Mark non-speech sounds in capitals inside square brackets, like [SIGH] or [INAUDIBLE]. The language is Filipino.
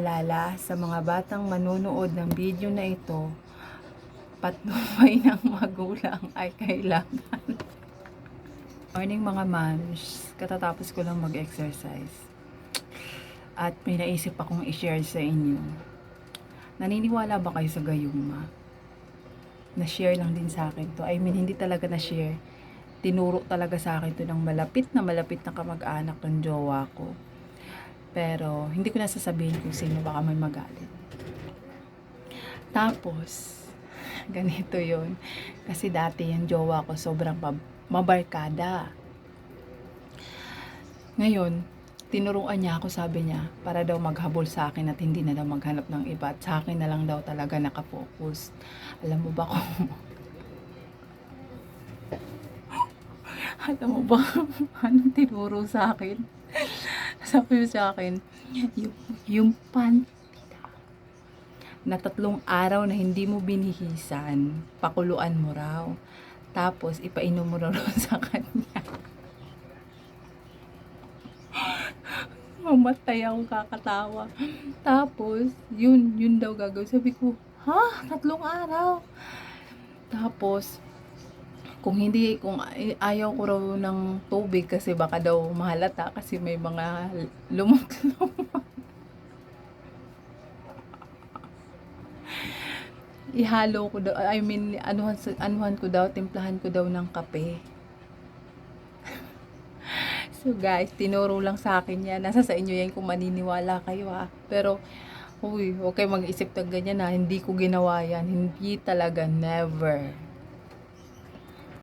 Lala sa mga batang manonood ng video na ito, patnubay [LAUGHS] ng magulang ay kailangan. Morning mga moms, katatapos ko lang mag-exercise. At may naisip akong i-share sa inyo. Naniniwala ba kayo sa gayuma? Na-share lang din sa akin to. I mean, hindi talaga na-share. Tinuro talaga sa akin to ng malapit na malapit na kamag-anak ng jowa ko. Pero, hindi ko na sasabihin kung sino baka may magalit. Tapos, [LAUGHS] ganito yon Kasi dati yung jowa ko sobrang mab- mabarkada. Ngayon, tinuruan niya ako, sabi niya, para daw maghabol sa akin at hindi na daw maghanap ng iba. At sa akin na lang daw talaga nakafocus. Alam mo ba kung... [LAUGHS] Alam mo ba [LAUGHS] anong tinuro sa akin? Sabi mo sa akin, yung, yung pan na tatlong araw na hindi mo binihisan, pakuluan mo raw. Tapos, ipainom mo raw [LAUGHS] sa kanya. Mamatay akong kakatawa. Tapos, yun, yun daw gagawin. Sabi ko, ha? Tatlong araw? Tapos, kung hindi, kung ay- ayaw ko raw ng tubig kasi baka daw mahalata kasi may mga lumot-lumot. Ihalo ko daw, I mean, anuhan, anuhan ko daw, timplahan ko daw ng kape. [LAUGHS] so guys, tinuro lang sa akin yan. Nasa sa inyo yan kung maniniwala kayo ha. Pero, uy, kayo mag-isip ng ganyan na hindi ko ginawa yan. Hindi talaga, never.